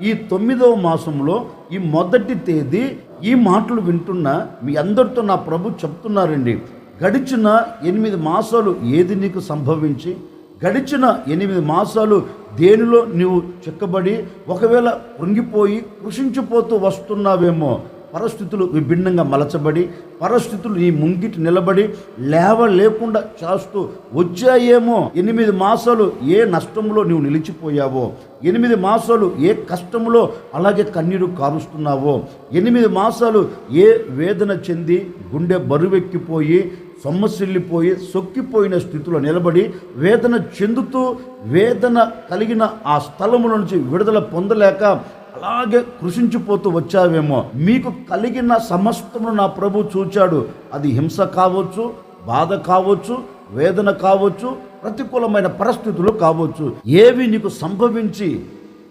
ఈ తొమ్మిదవ మాసంలో ఈ మొదటి తేదీ ఈ మాటలు వింటున్న మీ అందరితో నా ప్రభు చెప్తున్నారండి. గడిచిన ఎనిమిది మాసాలు ఏది నీకు సంభవించి గడిచిన ఎనిమిది మాసాలు దేనిలో నీవు చిక్కబడి ఒకవేళ కృంగిపోయి కృషించిపోతూ వస్తున్నావేమో పరిస్థితులు విభిన్నంగా మలచబడి పరిస్థితులు నీ ముంగిటి నిలబడి లేవ లేకుండా చేస్తూ వచ్చాయేమో ఎనిమిది మాసాలు ఏ నష్టంలో నువ్వు నిలిచిపోయావో ఎనిమిది మాసాలు ఏ కష్టంలో అలాగే కన్నీరు కారుస్తున్నావో ఎనిమిది మాసాలు ఏ వేదన చెంది గుండె బరువెక్కిపోయి సొమ్మసిల్లిపోయి సొక్కిపోయిన స్థితిలో నిలబడి వేదన చెందుతూ వేదన కలిగిన ఆ స్థలముల నుంచి విడుదల పొందలేక అలాగే కృషించిపోతూ వచ్చావేమో. మీకు కలిగిన సమస్తమును నా ప్రభు చూచాడు. అది హింస కావచ్చు బాధ కావచ్చు వేదన కావచ్చు ప్రతికూలమైన పరిస్థితులు కావచ్చు. ఏవి నీకు సంభవించి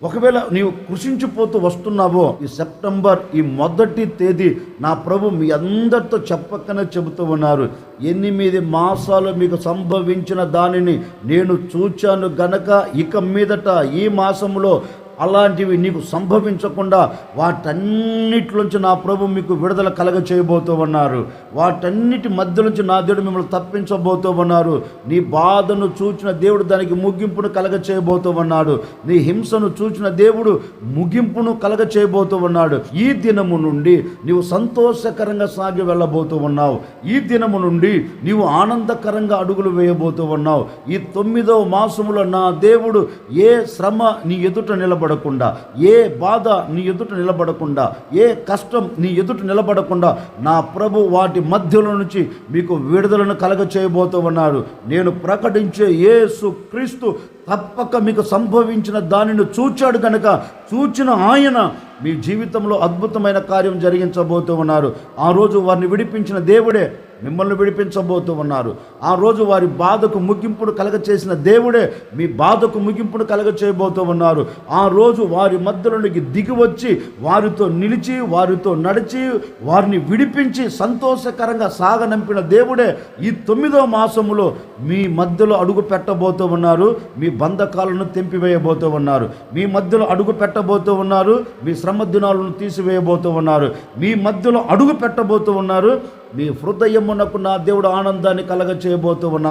ఒకవేళ నీవు కృషించిపోతూ వస్తున్నావో ఈ సెప్టెంబర్ ఈ మొదటి తేదీ నా ప్రభు మీ అందరితో చెప్పకనే చెబుతూ ఉన్నారు. ఎనిమిది మాసాలు మీకు సంభవించిన దానిని నేను చూచాను గనక ఇక మీదట ఈ మాసంలో అలాంటివి నీకు సంభవించకుండా వాటన్నిటిలోంచి నా ప్రభు మీకు విడుదల కలగ చేయబోతూ ఉన్నారు వాటన్నిటి మధ్య నుంచి నా దేవుడు మిమ్మల్ని తప్పించబోతూ ఉన్నారు నీ బాధను చూచిన దేవుడు దానికి ముగింపును కలగ చేయబోతూ ఉన్నాడు నీ హింసను చూచిన దేవుడు ముగింపును కలగ చేయబోతూ ఉన్నాడు ఈ దినము నుండి నీవు సంతోషకరంగా సాగి వెళ్ళబోతూ ఉన్నావు ఈ దినము నుండి నీవు ఆనందకరంగా అడుగులు వేయబోతూ ఉన్నావు ఈ తొమ్మిదవ మాసములో నా దేవుడు ఏ శ్రమ నీ ఎదుట నిలబడకుండా ఏ బాధ నీ ఎదుట నిలబడకుండా ఏ కష్టం నీ ఎదుట నిలబడకుండా నా ప్రభు వాటి మధ్యలో నుంచి మీకు విడుదలను కలగ చేయబోతూ ఉన్నారు నేను ప్రకటించే యేసు క్రీస్తు తప్పక మీకు సంభవించిన దానిని చూచాడు కనుక చూచిన ఆయన మీ జీవితంలో అద్భుతమైన కార్యం జరిగించబోతూ ఉన్నారు. ఆ రోజు వారిని విడిపించిన దేవుడే మిమ్మల్ని విడిపించబోతూ ఉన్నారు. ఆ రోజు వారి బాధకు ముగింపును కలగ చేసిన దేవుడే మీ బాధకు ముగింపును కలగ చేయబోతూ ఉన్నారు. ఆ రోజు వారి మధ్యలోనికి దిగి వచ్చి వారితో నిలిచి వారితో నడిచి వారిని విడిపించి సంతోషకరంగా సాగనంపిన దేవుడే ఈ తొమ్మిదో మాసములో మీ మధ్యలో అడుగు పెట్టబోతూ ఉన్నారు మీ బంధకాలను తెంపివేయబోతూ ఉన్నారు. మీ మధ్యలో అడుగు పెట్టబోతూ ఉన్నారు మీ శ్రమ దినాలను తీసివేయబోతూ ఉన్నారు. మీ మధ్యలో అడుగు పెట్టబోతూ ఉన్నారు మీ హృదయమునకు నా దేవుడు ఆనందాన్ని కలగ చేయబోతూ ఉన్నారు.